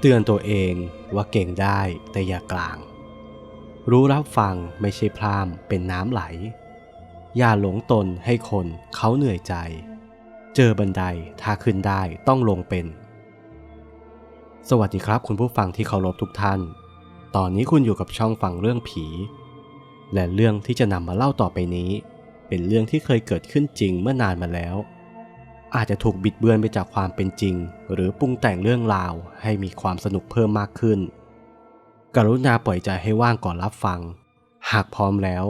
เตือนตัวเองว่าเก่งได้แต่อย่ากลาง รู้รับฟังไม่ใช่พรามเป็นน้ำไหล อย่าหลงตนให้คนเขาเหนื่อยใจ เจอบันไดถ้าขึ้นได้ต้องลงเป็น สวัสดีครับคุณผู้ฟังที่เคารพทุกท่าน ตอนนี้คุณอยู่กับช่องฟังเรื่องผี และเรื่องที่จะนำมาเล่าต่อไปนี้ เป็นเรื่องที่เคยเกิดขึ้นจริงเมื่อนานมาแล้ว อาจจะถูกบิดเบือนไปจากความเป็นจริง หรือปรุงแต่งเรื่องราวให้มีความสนุกเพิ่มมากขึ้น กรุณาปล่อยใจให้ว่างก่อนรับฟัง หากพร้อมแล้ว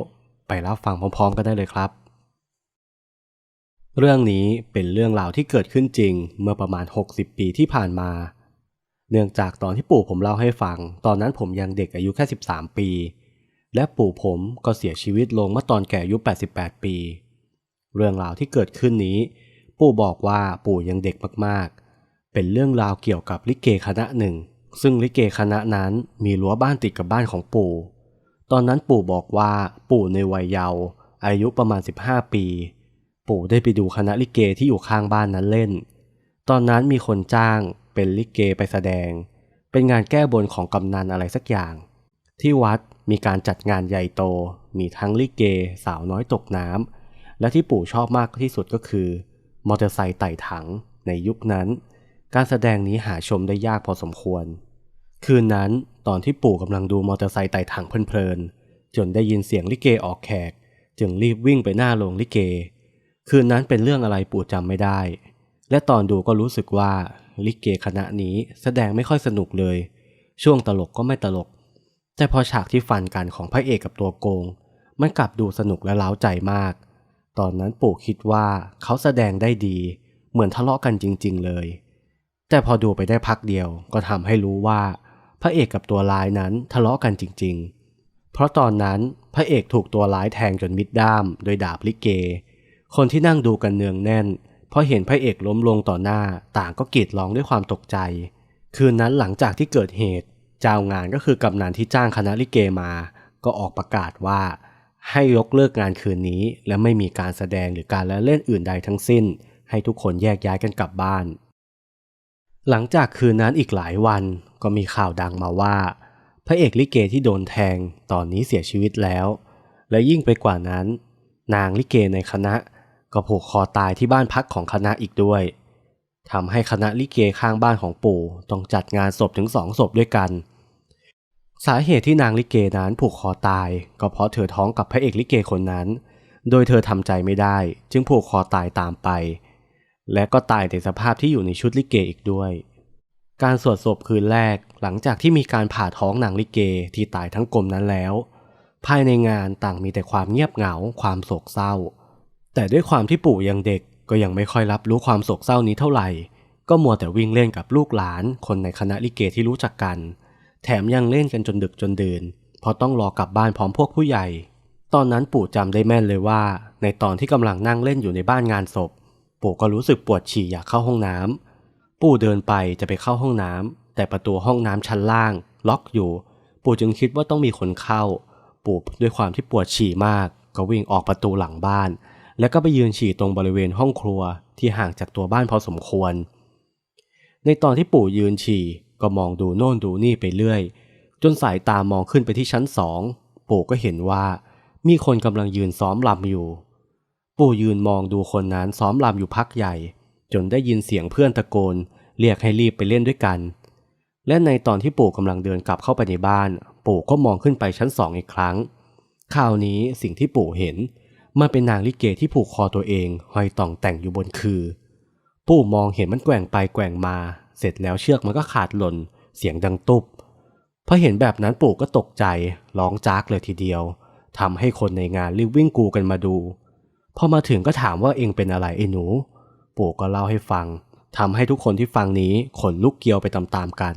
ไปรับฟังพร้อมๆ กันได้เลยครับ เรื่องนี้เป็นเรื่องราวที่เกิดขึ้นจริงเมื่อประมาณ 60 ปีที่ผ่านมา เนื่องจากตอนที่ปู่ผมเล่าให้ฟัง ตอนนั้นผมยังเด็กอายุแค่ 13 ปี และปู่ผมก็เสียชีวิตลงเมื่อตอนแก่อายุ 88 ปี เรื่องราวที่เกิดขึ้นนี้ ปู่บอกว่าปู่ยังเด็กมากๆ เป็นเรื่องราวเกี่ยวกับลิเกคณะหนึ่ง ซึ่งลิเกคณะนั้นมีรั้วบ้านติดกับบ้านของปู่ ตอนนั้นปู่บอกว่าปู่ในวัยเยาว์อายุประมาณ 15 ปี ปู่ได้ไปดูคณะลิเกที่อยู่ข้างบ้านนั้นเล่น ตอนนั้นมีคนจ้างเป็นลิเกไปแสดง เป็นงานแก้บนของกำนันอะไรสักอย่าง ที่วัดมีการจัดงานใหญ่โต มีทั้งลิเก สาวน้อยตกน้ำและที่ปู่ชอบมากที่สุดก็คือ มอเตอร์ไซค์ไต่ถังในยุคนั้น การแสดงนี้หาชมได้ยากพอสมควร คืนนั้นตอนที่ปู่กำลังดูมอเตอร์ไซค์ไต่ถังเพลินๆจนได้ยินเสียงลิเกออกแขก จึงรีบวิ่งไปหน้าโรงลิเก คืนนั้นเป็นเรื่องอะไรปู่จำไม่ได้ และตอนดูก็รู้สึกว่าลิเกคณะนี้แสดงไม่ค่อยสนุกเลย ช่วงตลกก็ไม่ตลก แต่พอฉากที่ฟันกันของพระเอกกับตัวโกง มันกลับดูสนุกและเล้าใจมาก ตอนนั้นปู่คิดว่าเขาแสดงได้ดี เหมือนทะเลาะกันจริง ๆ เลย แต่พอดูไปได้พักเดียวก็ทำให้รู้ว่า พระเอกกับตัวร้ายนั้นทะเลาะกันจริง ๆ เพราะตอนนั้นพระเอกถูกตัวร้ายแทงจนมิดด้ามโดยดาบลิเก คนที่นั่งดูกันเนืองแน่นพอเห็นพระเอกล้มลงต่อหน้าต่างก็กรีดร้องด้วยความตกใจ คืนนั้นหลังจากที่เกิดเหตุ เจ้างานก็คือกำนันที่จ้างคณะลิเกมา ก็ออกประกาศว่า ให้ยกเลิกงานคืนนี้ และไม่มีการแสดงหรือการละเล่นอื่นใดทั้งสิ้น ให้ทุกคนแยกย้ายกันกลับบ้าน หลังจากคืนนั้นอีกหลายวันก็มีข่าวดังมาว่า พระเอกลิเกที่โดนแทงตอนนี้เสียชีวิตแล้ว และยิ่งไปกว่านั้น นางลิเกในคณะก็ผูกคอตายที่บ้านพักของคณะอีกด้วยทำให้คณะลิเกข้างบ้านของปู่ต้องจัดงานศพถึงสองศพด้วยกัน สาเหตุที่นางลิเกนั้นผูกคอตาย ก็เพราะเธอท้องกับพระเอกลิเกคนนั้น โดยเธอทำใจไม่ได้ จึงผูกคอตายตามไป และก็ตายในสภาพที่อยู่ในชุดลิเกอีกด้วย การสวดศพคืนแรกหลังจากที่มีการผ่าท้องนางลิเกที่ตายทั้งกลมนั้นแล้ว ภายในงานต่างมีแต่ความเงียบเหงาความโศกเศร้า แต่ด้วยความที่ปู่ยังเด็กก็ยังไม่ค่อยรับรู้ความโศกเศร้านี้เท่าไหร่ ก็มัวแต่วิ่งเล่นกับลูกหลาน คนในคณะลิเกที่รู้จักกัน แถมยังเล่นกันจนดึกจนดื่นเพราะต้องรอกลับบ้านพร้อมพวกผู้ใหญ่ ตอนนั้นปู่จำได้แม่นเลยว่า ในตอนที่กำลังนั่งเล่นอยู่ในบ้านงานศพ ปู่ก็รู้สึกปวดฉี่อยากเข้าห้องน้ำปู่เดินไปจะไปเข้าห้องน้ำแต่ประตูห้องน้ำชั้นล่าง ล็อกอยู่ ปู่จึงคิดว่าต้องมีคนเข้า ปู่ด้วยความที่ปวดฉี่มาก ก็วิ่งออกประตูหลังบ้าน แล้วก็ไปยืนฉี่ตรงบริเวณห้องครัวที่ห่างจากตัวบ้านพอสมควร ในตอนที่ปู่ยืนฉี่ ก็มองดูโน่นดูนี่ไปเรื่อย จนสายตามองขึ้นไปที่ชั้นสองปู่ก็เห็นว่า มีคนกำลังยืนซ้อมลำอยู่ ปู่ยืนมองดูคนนั้นซ้อมลำอยู่พักใหญ่ จนได้ยินเสียงเพื่อนตะโกน เรียกให้รีบไปเล่นด้วยกัน และในตอนที่ปู่กำลังเดินกลับเข้าไปในบ้าน ปู่ก็มองขึ้นไปชั้นสองอีกครั้งคราวนี้สิ่งที่ปู่เห็น มันเป็นนางลิเกที่ผูกคอตัวเองห้อยต่องแต่งอยู่บนคือ ปู่มองเห็นมันแกว่งไปแกว่งมา เสร็จแล้วเชือกมันก็ขาดหล่น เสียงดังตุบพอเห็นแบบนั้นปู่ก็ตกใจร้องจากเลยทีเดียวทำให้คนในงานรีบวิ่งกูกันมาดู พอมาถึงก็ถามว่าเองเป็นอะไรไอ้หนู ปู่ก็เล่าให้ฟังทำให้ทุกคนที่ฟังนี้ขนลุกเกียวไปตามๆกัน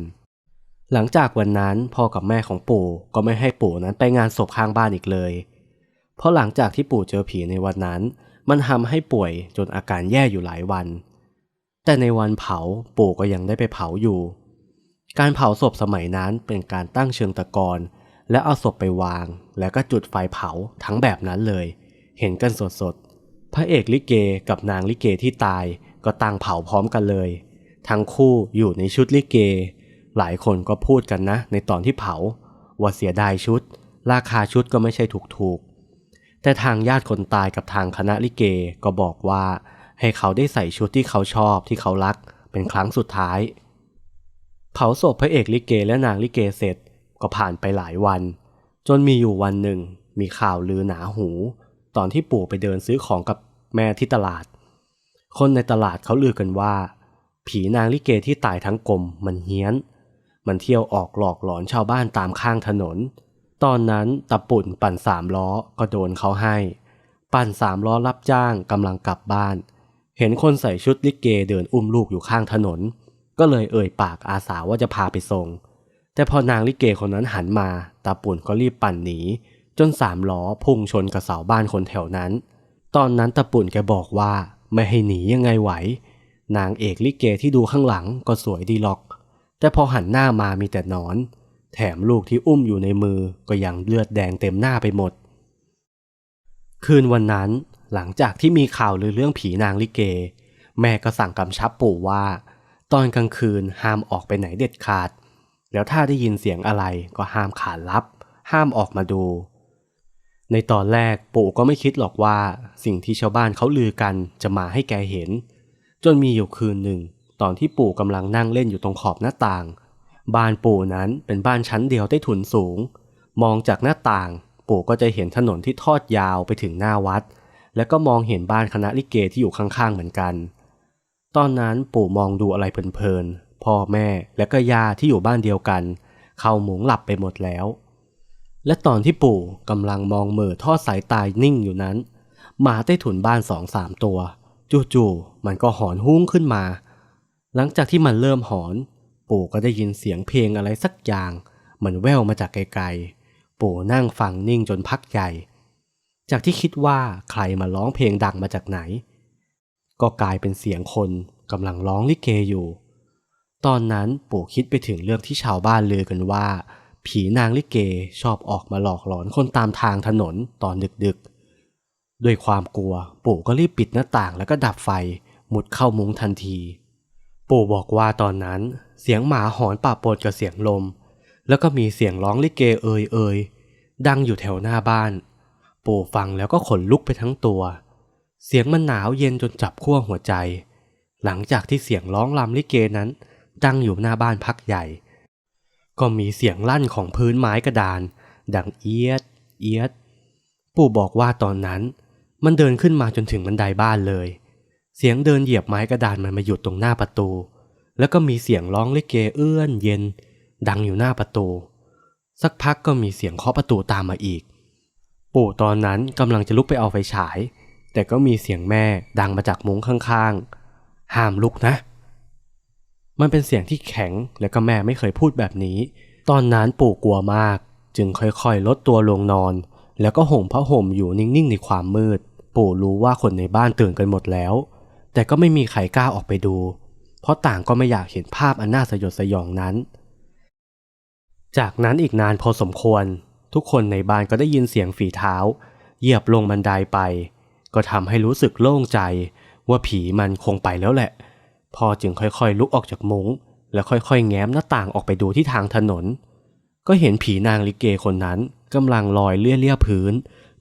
หลังจากวันนั้นพ่อกับแม่ของปู่ก็ไม่ให้ปู่นั้นไปงานศพข้างบ้านอีกเลย เพราะหลังจากที่ปู่เจอผีในวันนั้น มันทำให้ป่วยจนอาการแย่อยู่หลายวัน แต่ในวันเผาปู่ก็ยังได้ไปเผาอยู่ การเผาศพสมัยนั้นเป็นการตั้งเชิงตะกอนแล้วเอาศพไปวาง แล้วก็จุดไฟเผาทั้งแบบนั้นเลย เห็นกันสดๆ พระเอกลิเกกับนางลิเกที่ตายก็ตั้งเผาพร้อมกันเลย ทั้งคู่อยู่ในชุดลิเก หลายคนก็พูดกันนะ ในตอนที่เผา ว่าเสียดายชุด ราคาชุดก็ไม่ใช่ถูกๆ แต่ทางญาติคนตายกับทางคณะลิเกก็บอกว่า ให้เขาได้ใส่ชุดที่เขาชอบที่เขารักเป็นครั้งสุดท้าย เผาศพพระเอกลิเกและนางลิเกเสร็จก็ผ่านไปหลายวัน จนมีอยู่วันหนึ่ง มีข่าวลือหนาหู ตอนที่ปู่ไปเดินซื้อของกับแม่ที่ตลาด คนในตลาดเขาลือกันว่า ผีนางลิเกที่ตายทั้งกลมมันเฮี้ยน มันเที่ยวออกหลอกหลอนชาวบ้านตามข้างถนน ตอนนั้นตะปุ่นปั่นสามล้อก็โดนเขาให้ ปั่นสามล้อรับจ้างกำลังกลับบ้าน เห็นคนใส่ชุดลิเกเดินอุ้มลูกอยู่ข้างถนน ก็เลยเอ่ยปากอาสาว่าจะพาไปส่ง แต่พอนางลิเกคนนั้นหันมา ตาปุ่นก็รีบปั่นหนี จนสามล้อพุ่งชนกับเสาบ้านคนแถวนั้น ตอนนั้นตาปุ่นแกบอกว่าไม่ให้หนียังไงไหว นางเอกลิเกที่ดูข้างหลังก็สวยดีหรอก แต่พอหันหน้ามามีแต่หนอน แถมลูกที่อุ้มอยู่ในมือก็ยังเลือดแดงเต็มหน้าไปหมด คืนวันนั้น หลังจากที่มีข่าวลือเรื่องผีนางลิเก แม่ก็สั่งกำชับปู่ว่า ตอนกลางคืนห้ามออกไปไหนเด็ดขาด แล้วถ้าได้ยินเสียงอะไรก็ห้ามขานรับ ห้ามออกมาดู ในตอนแรกปู่ก็ไม่คิดหรอกว่า สิ่งที่ชาวบ้านเขาลือกันจะมาให้แกเห็น จนมีอยู่คืนหนึ่ง ตอนที่ปู่กำลังนั่งเล่นอยู่ตรงขอบหน้าต่าง บ้านปู่นั้นเป็นบ้านชั้นเดียวใต้ถุนสูง มองจากหน้าต่าง ปู่ก็จะเห็นถนนที่ทอดยาวไปถึงหน้าวัด แล้วก็มองเห็นบ้านคณะลิเกที่อยู่ข้างๆเหมือนกัน ตอนนั้นปู่มองดูอะไรเพลินๆ พ่อแม่และก็ย่าที่อยู่บ้านเดียวกัน เข้าหมุงหลับไปหมดแล้ว และตอนที่ปู่กำลังมองเหม่อทอดสายตายนิ่งอยู่นั้น หมาใต้ถุนบ้านสองสามตัว จู่ๆมันก็หอนหุ้งขึ้นมา หลังจากที่มันเริ่มหอน ปู่ก็ได้ยินเสียงเพลงอะไรสักอย่างมือนแว่วมาจากไกลๆ ปู่นั่งฟังนิ่งจนพักใหญ่ จากที่คิดว่าใครมาร้องเพลงดังมาจากไหน ก็กลายเป็นเสียงคนกำลังร้องลิเกอยู่ ตอนนั้นปู่คิดไปถึงเรื่องที่ชาวบ้านลือกันว่า ผีนางลิเกชอบออกมาหลอกหลอนคนตามทางถนนตอนดึกๆ ด้วยความกลัวปู่ก็รีบปิดหน้าต่างแล้วก็ดับไฟมุดเข้ามุ้งทันที ปู่บอกว่าตอนนั้น เสียงหมาหอนป่าปนกับเสียงลม แล้วก็มีเสียงร้องลิเกเอ่ยเอ่ยดังอยู่แถวหน้าบ้าน ปู่ฟังแล้วก็ขนลุกไปทั้งตัว เสียงมันหนาวเย็นจนจับขั้วหัวใจ หลังจากที่เสียงร้องรำลิเกนั้นดังอยู่หน้าบ้านพักใหญ่ ก็มีเสียงลั่นของพื้นไม้กระดาน ดังเอียด เอียด ปู่บอกว่าตอนนั้น มันเดินขึ้นมาจนถึงบันไดบ้านเลย เสียงเดินเหยียบไม้กระดานมันมาหยุดตรงหน้าประตู แล้วก็มีเสียงร้องลิเกเอื้อนเย็น ดังอยู่หน้าประตู สักพักก็มีเสียงเคาะประตูตามมาอีก ปู่ตอนนั้นกำลังจะลุกไปเอาไฟฉาย แต่ก็มีเสียงแม่ดังมาจากมุ้งข้างๆ ห้ามลุกนะ มันเป็นเสียงที่แข็งและก็แม่ไม่เคยพูดแบบนี้ ตอนนั้นปู่กลัวมาก จึงค่อยๆ ลดตัวลงนอน แล้วก็ห่มผ้าห่มอยู่นิ่งๆ ในความมืด ปู่รู้ว่าคนในบ้านตื่นกันหมดแล้ว แต่ก็ไม่มีใครกล้าออกไปดู เพราะต่างก็ไม่อยากเห็นภาพอันน่าสยดสยองนั้น จากนั้นอีกนานพอสมควร ทุกคนในบ้านก็ได้ยินเสียงฝีเท้า เหยียบลงบันไดไป ก็ทำให้รู้สึกโล่งใจ ว่าผีมันคงไปแล้วแหละ พ่อจึงค่อยๆลุกออกจากมุง้ง แล้วค่อยๆ แง้มหน้าต่างออกไปดูที่ทางถนน ก็เห็นผีนางลิเกคนนั้นกำลังลอยเลี่ยๆพื้น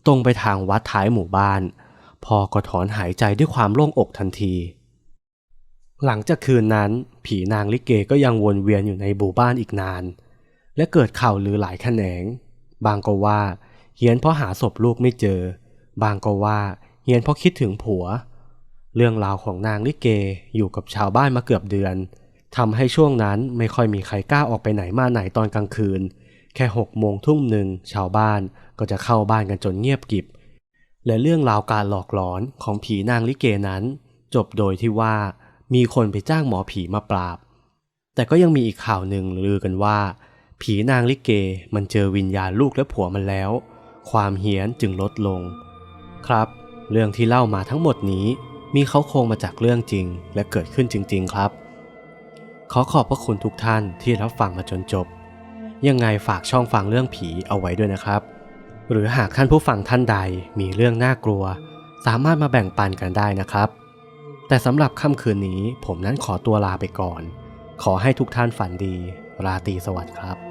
ตรงไปทางวัดท้ายหมู่บ้านพ่อก็ถอนหายใจด้วยความโล่งอกทันที หลังจากคืนนั้น ผีนางลิเกก็ยังวนเวียนอยู่ในหมู่บ้านอีกนาน และเกิดข่าวลือหลายแขนง บางก็ว่าเฮียนเพราะหาศพลูกไม่เจอ บางก็ว่าเฮียนเพราะคิดถึงผัว เรื่องราวของนางลิเกอยู่กับชาวบ้านมาเกือบเดือนทำให้ช่วงนั้นไม่ค่อยมีใครกล้าออกไปไหนมาไหนตอนกลางคืน แค่หกโมงทุ่มหนึ่งชาวบ้านก็จะเข้าบ้านกันจนเงียบกริบ และเรื่องราวการหลอกหลอนของผีนางลิเกนั้น จบโดยที่ว่ามีคนไปจ้างหมอผีมาปราบ แต่ก็ยังมีอีกข่าวหนึ่งลือกันว่า ผีนางลิเกมันเจอวิญญาณลูกและผัวมันแล้ว ความเฮี้ยนจึงลดลง ครับ เรื่องที่เล่ามาทั้งหมดนี้ มีเขาโครงมาจากเรื่องจริง และเกิดขึ้นจริง ๆ ครับ ขอขอบพระคุณทุกท่านที่รับฟังมาจนจบ ยังไงฝากช่องฟังเรื่องผีเอาไว้ด้วยนะครับ หรือหากท่านผู้ฟังท่านใดมีเรื่องน่ากลัว สามารถมาแบ่งปันกันได้นะครับ แต่สำหรับค่ำคืนนี้ผมนั้นขอตัวลาไปก่อน ขอให้ทุกท่านฝันดี ราตรีสวัสดิ์ครับ